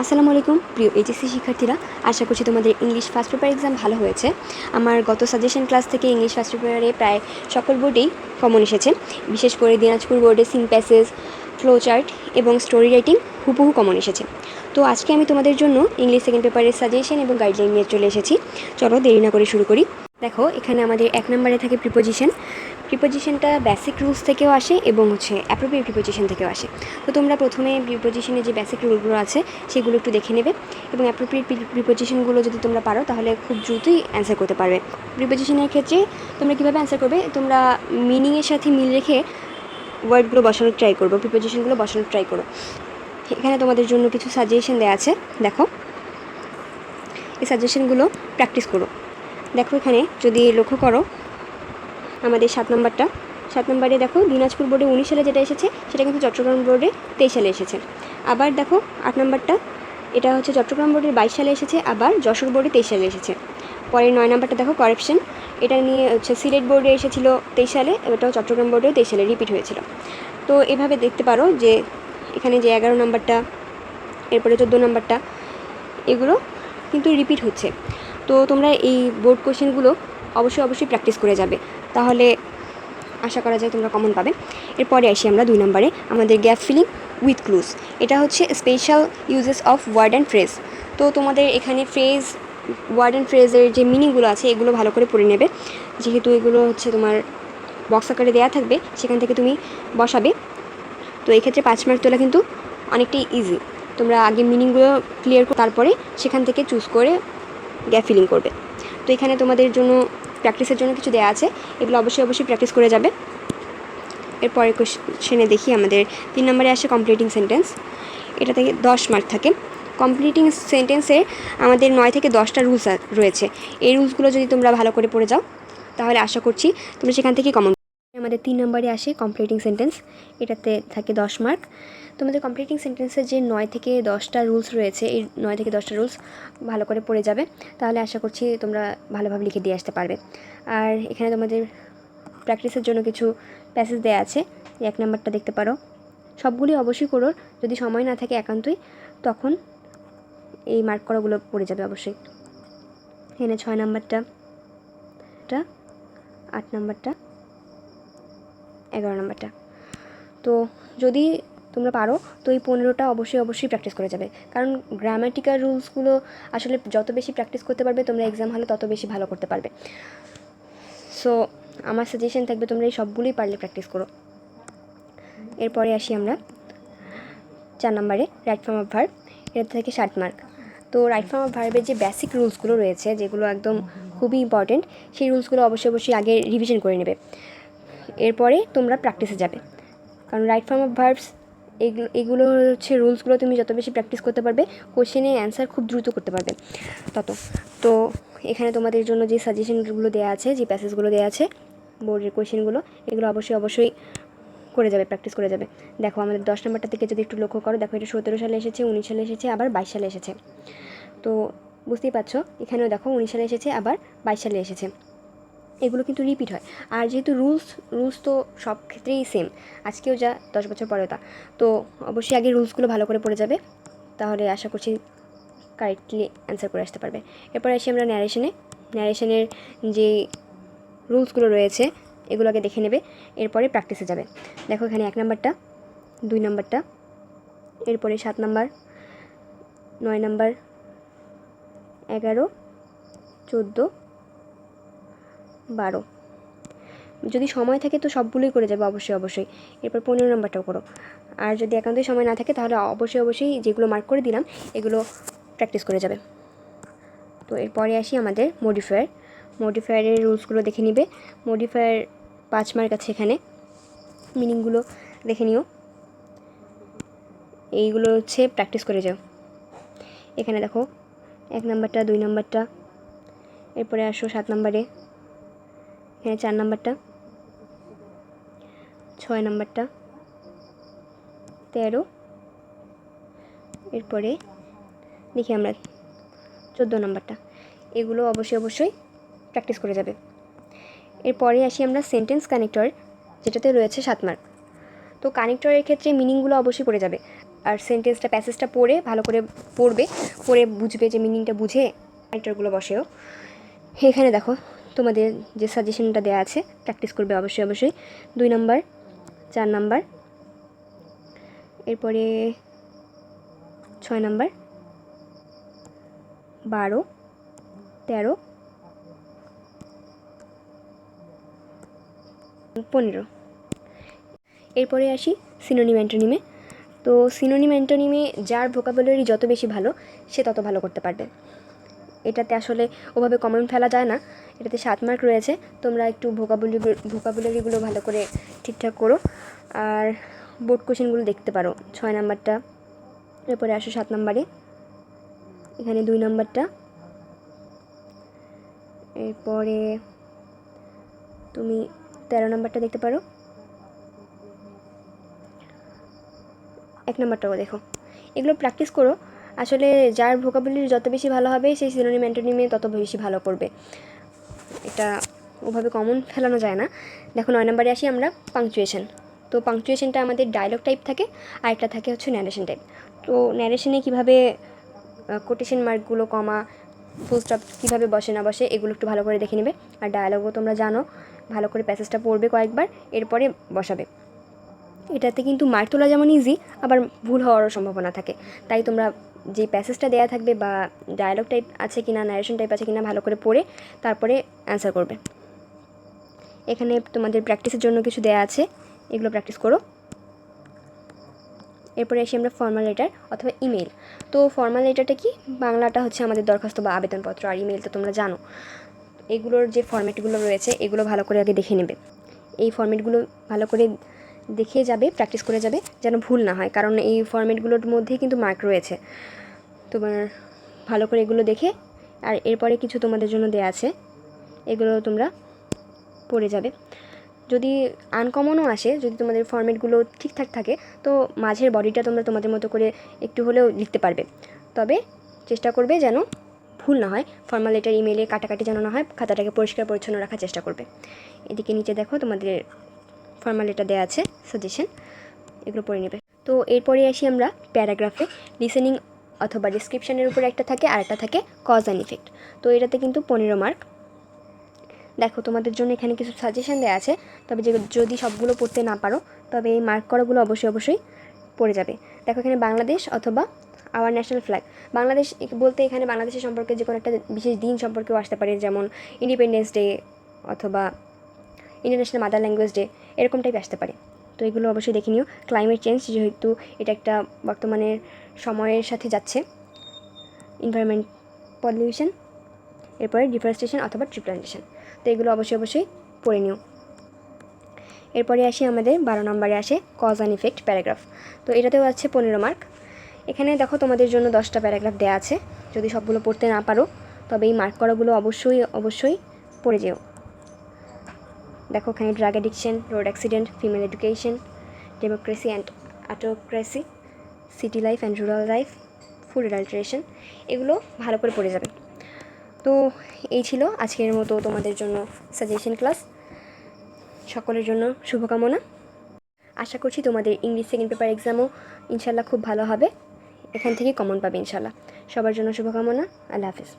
আসসালামু আলাইকুম, প্রিয় এইচএসসি শিক্ষার্থীরা, আশা করছি তোমাদের ইংলিশ ফার্স্ট পেপার এক্সাম ভালো হয়েছে। আমার গত সাজেশন ক্লাস থেকে ইংলিশ ফার্স্ট পেপারে প্রায় সকল বোর্ডেই কমন এসেছে। বিশেষ করে দিনাজপুর বোর্ডে সিং প্যাসেজ ফ্লো চার্ট এবং স্টোরি রাইটিং হুবহু কমন এসেছে। তো আজকে আমি তোমাদের জন্য ইংলিশ সেকেন্ড পেপারের সাজেশন এবং গাইডলাইন নিয়ে চলে এসেছি। চলো দেরি না করে শুরু করি। দেখো, এখানে আমাদের এক নম্বরে থাকে প্রিপোজিশন প্রিপোজিশনটা বেসিক রুলস থেকেও আসে এবং হচ্ছে অ্যাপ্রোপ্রিয়েট প্রিপোজিশন থেকেও আসে। তো তোমরা প্রথমে প্রিপোজিশনে যে বেসিক রুলগুলো আছে, সেগুলো একটু দেখে নেবে এবং অ্যাপ্রোপ্রিয়েট প্রিপোজিশনগুলো যদি তোমরা পারো, তাহলে খুব দ্রুতই অ্যান্সার করতে পারবে। প্রিপোজিশনের ক্ষেত্রে তোমরা কীভাবে অ্যান্সার করবে? তোমরা মিনিংয়ের সাথে মিল রেখে ওয়ার্ডগুলো বসানোর ট্রাই করব প্রিপোজিশনগুলো বসানোর ট্রাই করো। এখানে তোমাদের জন্য কিছু সাজেশন দেওয়া আছে, দেখো। এই সাজেশনগুলো প্র্যাকটিস করো। দেখো এখানে যদি লক্ষ্য করো আমাদের সাত নম্বরটা। সাত নম্বরে দেখো দিনাজপুর বোর্ডে উনিশ সালে যেটা এসেছে, সেটা কিন্তু চট্টগ্রাম বোর্ডে তেইশ সালে এসেছে। আবার দেখো আট নম্বরটা, এটা হচ্ছে চট্টগ্রাম বোর্ডের বাইশ সালে এসেছে, আবার যশোর বোর্ডে তেইশ সালে এসেছে। পরে নয় নম্বরটা দেখো কারাপশন এটা নিয়ে হচ্ছে সিলেট বোর্ডে এসেছিল তেইশ সালে এটাও চট্টগ্রাম বোর্ডেও তেইশ সালে রিপিট হয়েছিল। তো এভাবে দেখতে পারো যে এখানে যে এগারো নম্বরটা, এরপরে চোদ্দ নম্বরটা, এগুলো কিন্তু রিপিট হচ্ছে। তো তোমরা এই বোর্ড কোশ্চেনগুলো অবশ্যই অবশ্যই প্র্যাকটিস করে যাবে। তাহলে আশা করা যায় তোমরা কমন পাবে। এরপরে আসি আমরা দুই নম্বরে, আমাদের গ্যাপ ফিলিং উইথ ক্লুজ এটা হচ্ছে special uses of word and phrase তো তোমাদের এখানে ফ্রেজ ওয়ার্ড অ্যান্ড ফ্রেজের যে মিনিংগুলো আছে, এগুলো ভালো করে পড়ে নেবে। যেহেতু এগুলো হচ্ছে তোমার বক্স আকারে দেওয়া থাকবে, সেখান থেকে তুমি বসাবে। তো এই ক্ষেত্রে পাঁচ মার্ক তোলা কিন্তু অনেকটাই ইজি তোমরা আগে মিনিংগুলো ক্লিয়ার তারপরে সেখান থেকে চুজ করে গ্যাপ ফিলিং করবে। তো এখানে তোমাদের জন্য প্র্যাকটিসের জন্য কিছু দেওয়া আছে, এগুলো অবশ্যই অবশ্যই প্র্যাকটিস করে যাবে। এরপরে কোশ্চেনে দেখি আমাদের, তিন নম্বরে আসে কমপ্লিটিং সেন্টেন্স এটা থেকে দশ মার্ক থাকে। কমপ্লিটিং সেন্টেন্সে আমাদের নয় থেকে দশটা রুলস রয়েছে। এই রুলসগুলো যদি তোমরা ভালো করে পড়ে যাও, তাহলে আশা করছি তোমরা সেখান থেকে কমন আমাদের তিন নম্বরে আসে কমপ্লিটিং সেন্টেন্স এটাতে থাকে দশ মার্ক তোমাদের কমপ্লিটিং সেন্টেন্সের যে নয় থেকে দশটা রুলস রয়েছে, এই নয় থেকে দশটা রুলস ভালো করে পড়ে যাবে। তাহলে আশা করছি তোমরা ভালোভাবে লিখে দিয়ে আসতে পারবে। আর এখানে তোমাদের প্র্যাকটিসের জন্য কিছু প্যাসেজ দেওয়া আছে এক নাম্বারটা দেখতে পারো। সবগুলি অবশ্যই করো, যদি সময় না থাকে একান্তই, তখন এই মার্ক করাগুলো পড়ে যাবে অবশ্যই। এখানে ছয় নাম্বারটা আট নাম্বারটা এগারো নম্বরটা। তো যদি তোমরা পারো, তো এই পনেরোটা অবশ্যই অবশ্যই প্র্যাকটিস করে যাবে। কারণ গ্রামাটিক্যাল রুলসগুলো আসলে যত বেশি প্র্যাকটিস করতে পারবে, তোমরা এক্সাম হলে তত বেশি ভালো করতে পারবে। সো আমার সাজেশন থাকবে তোমরা এই সবগুলোই পারলে প্র্যাকটিস করো। এরপরে আসি আমরা চার নম্বরে রাইট ফর্ম অফ ভার্ব এটা থেকে ষাট মার্ক তো রাইট ফর্ম অফ ভার্বের যে বেসিক রুলসগুলো রয়েছে, যেগুলো একদম খুবই ইম্পর্টেন্ট সেই রুলসগুলো অবশ্যই অবশ্যই আগে রিভিশন করে নেবে। এরপরে তোমরা প্র্যাকটিসে যাবে। কারণ রাইট ফর্ম অফ ভার্বস এগুলো হচ্ছে রুলসগুলো তুমি যত বেশি প্র্যাকটিস করতে পারবে কোশ্চেনে অ্যান্সার খুব দ্রুত করতে পারবে। তত। তো এখানে তোমাদের জন্য যে সাজেশনগুলো দেওয়া আছে, যে প্যাসেজগুলো দেওয়া আছে বোর্ডের কোশ্চেনগুলো এগুলো অবশ্যই অবশ্যই করে যাবে প্র্যাকটিস করে যাবে। দেখো আমাদের দশ নম্বরটা থেকে যদি একটু লক্ষ্য করো, দেখো এটা সতেরো সালে এসেছে, উনিশ সালে এসেছে, আবার বাইশ সালে এসেছে। তো বুঝতেই পারছ? এখানেও দেখো উনিশ সালে এসেছে, আবার বাইশ সালে এসেছে। এগুলো কিন্তু রিপিট হয়। আর যেহেতু রুলস রুলস তো সব ক্ষেত্রেই সেম আজকেও যা দশ বছর পরেও তা। তো অবশ্যই আগে রুলসগুলো ভালো করে পড়ে যাবে, তাহলে আশা করছি কারেক্টলি অ্যান্সার করে আসতে পারবে। এরপর আসি আমরা ন্যারেশনে ন্যারেশনের যে রুলসগুলো রয়েছে, এগুলো আগে দেখে নেবে, এরপরে প্র্যাকটিসে যাবে। দেখো এখানে এক নাম্বারটা, দুই নাম্বারটা, এরপরে সাত নাম্বার, নয় নাম্বার, এগারো, চোদ্দ বারো। যদি সময় থাকে তো সবগুলোই করে যাবে অবশ্যই অবশ্যই। এরপর পনেরো নম্বরটাও করো। আর যদি একান্তই সময় না থাকে তাহলে অবশ্যই অবশ্যই যেগুলো মার্ক করে দিলাম, এগুলো প্র্যাকটিস করে যাবে। তো এরপরে আসি আমাদের মডিফায়ার মডিফায়ারের রুলসগুলো দেখে নিবে। মডিফায়ার পাঁচ মার্ক আছে এখানে। মিনিংগুলো দেখে নিও। এইগুলো হচ্ছে প্র্যাকটিস করে যাও। এখানে দেখো, এক নাম্বারটা, দুই নাম্বারটা। এরপরে আসো সাত নাম্বারে। এখানে চার নাম্বারটা, ছয় নাম্বারটা, তেরো, এরপরে দেখি আমরা চোদ্দ নাম্বারটা, এগুলো অবশ্যই অবশ্যই প্র্যাকটিস করে যাবে। এরপরে আসি আমরা সেন্টেন্স কানেক্টর যেটাতে রয়েছে সাত মার্ক তো কানেক্টরের ক্ষেত্রে মিনিংগুলো অবশ্যই পড়ে যাবে। আর সেন্টেন্সটা প্যাসেজটা পড়ে, ভালো করে পড়বে, পড়ে বুঝবে যে মিনিংটা বুঝে কানেক্টরগুলো বসেও। এখানে দেখো তোমাদের যে সাজেশনটা দেওয়া আছে প্র্যাকটিস করবে অবশ্যই অবশ্যই। দুই নাম্বার, চার নাম্বার। এরপরে ছয় নাম্বার, বারো, তেরো, পনেরো। এরপরে আসি সিনোনিম অ্যান্টোনিমে তো সিনোনিম অ্যান্টোনিমে যার ভোকাবুলারি যত বেশি ভালো, সে তত ভালো করতে পারবে। এটাতে আসলে ওভাবে কমেন্ট ফেলা যায় না। এটাতে সাত মার্ক রয়েছে। তোমরা একটু ভোকাবুলারি ভোকাবুলারিগুলো ভালো করে ঠিকঠাক করো। আর বোর্ড কোশ্চেনগুলো দেখতে পারো। ছয় নাম্বারটা, এরপরে আসো সাত নাম্বারে। এখানে দুই নাম্বারটা। এরপরে তুমি তেরো নাম্বারটা দেখতে পারো। এক নাম্বারটাও দেখো। এগুলো প্র্যাকটিস করো। আসলে যার ভোকাবুলারি যত বেশি ভালো হবে, সেই সিনোনিম অ্যান্টোনিমে তত বেশি ভালো করবে। এটা ওভাবে কমন ফেলানো যায় না। দেখো, নয় নম্বরে আসি আমরা পাংচুয়েশন তো পাংচুয়েশনটা আমাদের ডায়লগ টাইপ থাকে, আর একটা থাকে হচ্ছে ন্যারেশন টাইপ তো ন্যারেশনে কীভাবে কোটেশন মার্কগুলো কমা ফুল স্টপ কীভাবে বসে না বসে, এগুলো একটু ভালো করে দেখে নেবে। আর ডায়ালগও তোমরা জানো, ভালো করে প্যাসেজটা পড়বে কয়েকবার, এরপরে বসাবে। এটাতে কিন্তু মার্ক তোলা যেমন ইজি আবার ভুল হওয়ারও সম্ভাবনা থাকে। তাই তোমরা যে প্যাসেজটা দেওয়া থাকবে বা ডায়ালগ টাইপ আছে কি না ন্যারেশন টাইপ আছে কি না ভালো করে পড়ে তারপরে অ্যান্সার করবে। এখানে তোমাদের প্র্যাকটিসের জন্য কিছু দেয়া আছে, এগুলো প্র্যাকটিস করো। এরপরে আসি আমরা ফর্মাল লেটার অথবা ইমেল তো ফর্মাল লেটারটা কি? বাংলাটা হচ্ছে আমাদের দরখাস্ত বা আবেদনপত্র, আর ইমেল তো তোমরা জানো। এগুলোর যে ফর্ম্যাটগুলো রয়েছে, এগুলো ভালো করে আগে দেখে নেবে। এই ফর্ম্যাটগুলো ভালো করে দেখে যাবে প্র্যাকটিস করে যাবে, যেন ভুল না হয়। কারণ এই ফর্ম্যাটগুলোর মধ্যেই কিন্তু মার্ক রয়েছে। তোমার ভালো করে এগুলো দেখে, আর এরপরে কিছু তোমাদের জন্য দেয়া আছে। এগুলো তোমরা পড়ে যাবে। যদি আনকমনও আসে, যদি তোমাদের ফর্ম্যাটগুলো ঠিকঠাক থাকে, তো মাঝের বডিটা তোমরা তোমাদের মতো করে একটু হলেও লিখতে পারবে। তবে চেষ্টা করবে যেন ভুল না হয় ফর্মাল লেটার ইমেলে কাটাকাটি যেন না হয়, খাতাটাকে পরিষ্কার পরিচ্ছন্ন রাখার চেষ্টা করবে। এদিকে নিচে দেখো তোমাদের ফর্মাল লেটার দেওয়া আছে সাজেশন এগুলো পড়ে নেবে। তো এরপরে আসি আমরা প্যারাগ্রাফে। লিসেনিং অথবা ডিসক্রিপশানের উপরে একটা থাকে, আর একটা থাকে কজ অ্যান্ড ইফেক্ট তো এটাতে কিন্তু পনেরো মার্ক দেখো, তোমাদের জন্য এখানে কিছু সাজেশন দেওয়া আছে, তবে যে যদি সবগুলো পড়তে না পারো, তবে এই মার্ক করাগুলো অবশ্যই অবশ্যই পড়ে যাবে। দেখো এখানে বাংলাদেশ অথবা আওয়ার ন্যাশনাল ফ্ল্যাগ বাংলাদেশ বলতে এখানে বাংলাদেশের সম্পর্কে যে কোনো একটা বিশেষ দিন সম্পর্কেও আসতে পারে, যেমন ইন্ডিপেন্ডেন্স ডে অথবা ইন্টারন্যাশনাল মাদার ল্যাঙ্গুয়েজ ডে এরকম টাইপ আসতে পারে। তো এগুলো অবশ্যই দেখে নিও। ক্লাইমেট চেঞ্জ যেহেতু এটা একটা বর্তমানে সময়ের সাথে যাচ্ছে। এনভায়রনমেন্ট পলিউশন এরপরে ডিফরেস্টেশন অথবা ট্রি প্লান্টেশন তো এগুলো অবশ্যই অবশ্যই পড়ে নিও। এরপরে আসি আমাদের বারো নম্বরে আসে কজ অ্যান্ড ইফেক্ট প্যারাগ্রাফ তো এটাতেও আছে পনেরো মার্ক এখানে দেখো তোমাদের জন্য দশটা প্যারাগ্রাফ দেওয়া আছে। যদি সবগুলো পড়তে না পারো, তবে এই মার্ক করাগুলো অবশ্যই অবশ্যই পড়ে যেও। দেখো এখানে drug addiction road accident female education democracy and autocracy city life and rural life food adulteration এগুলো ভালো করে পড়ে যাবে। তো এই ছিল আজকের মতো তোমাদের জন্য সাজেশন ক্লাস সকলের জন্য শুভকামনা। আশা করছি তোমাদের ইংলিশ সেকেন্ড পেপার এক্সামও ইনশাল্লাহ খুব ভালো হবে। এখান থেকে কমন পাবে ইনশাল্লাহ সবার জন্য শুভকামনা। আল্লাহ হাফিজ।